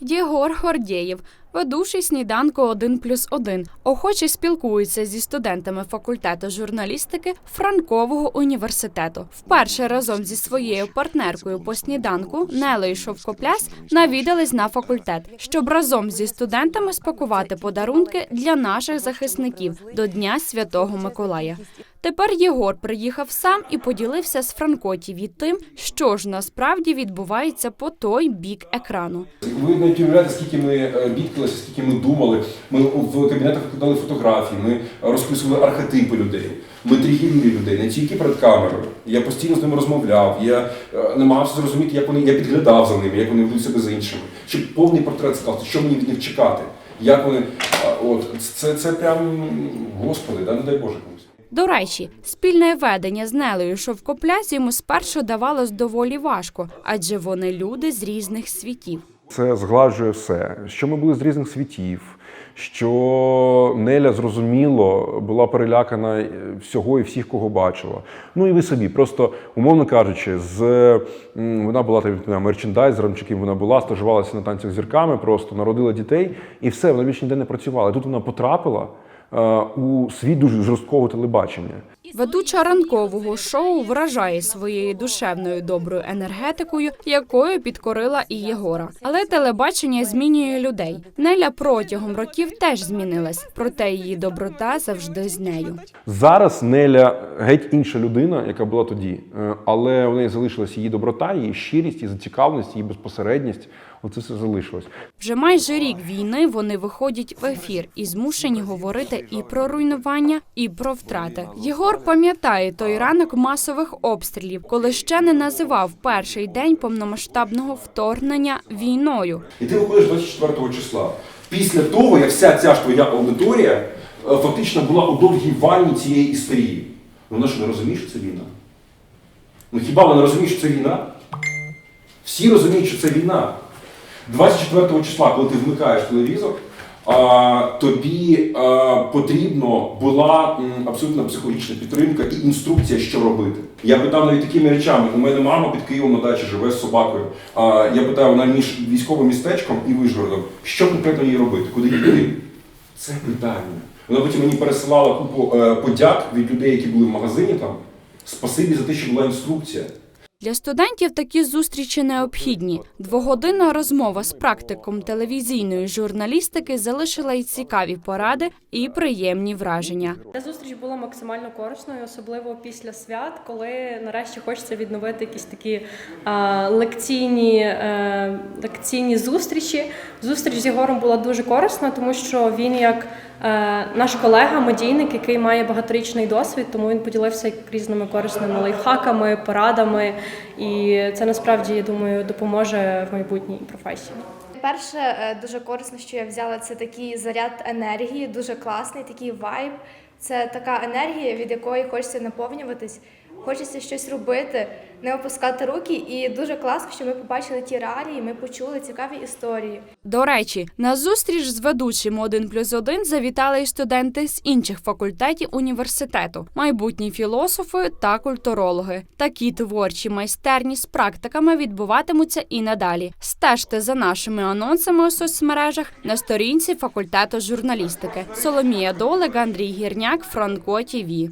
Єгор Гордєєв, ведучий сніданку 1 плюс 1, охоче спілкується зі студентами факультету журналістики Франкового університету. Вперше разом зі своєю партнеркою по сніданку Нелею Шовкопляс навідались на факультет, щоб разом зі студентами спакувати подарунки для наших захисників до Дня Святого Миколая. Тепер Єгор приїхав сам і поділився з Франко ТІВІ тим, що ж насправді відбувається по той бік екрану. Ви навіть уявляєте, скільки ми е, бідкалися, скільки ми думали. Ми в кабінетах викладали фотографії, ми розписували архетипи людей. Ми тригерили людей не тільки перед камерою. Я постійно з ними розмовляв. Я е, намагався зрозуміти, як вони я підглядав за ними, як вони ведуть себе з іншими, щоб повний портрет скласти, що мені від них чекати. Як вони от це, це прям господи, да не дай Боже комусь. До речі, спільне ведення з Нелею Шовкопляс йому спершу давалось доволі важко, адже вони люди з різних світів. Це згладжує все. Що ми були з різних світів, що Неля зрозуміло була перелякана всього і всіх, кого бачила. Ну і ви собі, просто умовно кажучи, з вона була там мерчендайзером, чи ким вона була, стажувалася на танцях зірками, просто народила дітей, і все, вона більше ніде не працювала. Тут вона потрапила е, у світ дуже жорсткого телебачення. Ведуча ранкового шоу вражає своєю душевною доброю енергетикою, якою підкорила і Єгора. Але телебачення змінює людей. Неля протягом років теж змінилась, проте її доброта завжди з нею. Зараз Неля геть інша людина, яка була тоді, Е, але в неї залишилась її доброта, її щирість, її зацікавленість, її безпосередність. Оце все залишилось. Вже майже рік війни вони виходять в ефір і змушені говорити і про руйнування, і про втрати. Єгор пам'ятає той ранок масових обстрілів, коли ще не називав перший день повномасштабного вторгнення війною. І ти виходиш 24 числа. Після того, як вся ця ж твоя аудиторія е, фактично була у довгій ванні цієї історії. Ну, Вона що не розуміє, що це війна? Ну хіба вона розуміє, що це війна? Всі розуміють, що це війна. 24 числа, коли ти вмикаєш телевізор, тобі потрібно була абсолютно психологічна підтримка і інструкція, що робити. Я питав навіть такими речами. У мене мама під Києвом на дачі живе з собакою. Я питаю, вона між військовим містечком і Вишгородом, що конкретно їй робити, куди їй? Це питання. Вона потім мені пересилала купу е, подяк від людей, які були в магазині там. Спасибі за те, що була інструкція. Для студентів такі зустрічі необхідні. Двогодинна розмова з практиком телевізійної журналістики залишила й цікаві поради, і приємні враження. Ця зустріч була максимально корисною, особливо після свят, коли нарешті хочеться відновити якісь такі а, лекційні, е, лекційні зустрічі. Зустріч з Єгором була дуже корисна, тому що він як е, наш колега, медійник, який має багаторічний досвід, тому він поділився різними корисними лайфхаками, порадами, і це насправді я думаю допоможе в майбутній професії. Перше, е, дуже корисно, що я взяла, це такий заряд енергії, дуже класний, такий вайб. Це така енергія, від якої хочеться наповнюватись, хочеться щось робити, не опускати руки. І дуже класно, що ми побачили ті реалії, ми почули цікаві історії. До речі, на зустріч з ведучим 1 плюс 1 завітали й студенти з інших факультетів університету, майбутні філософи та культурологи. Такі творчі майстерні з практиками відбуватимуться і надалі. Стежте за нашими анонсами у соцмережах на сторінці факультету журналістики. Соломія Долег, Андрій Гірняк, Франко ТІВІ.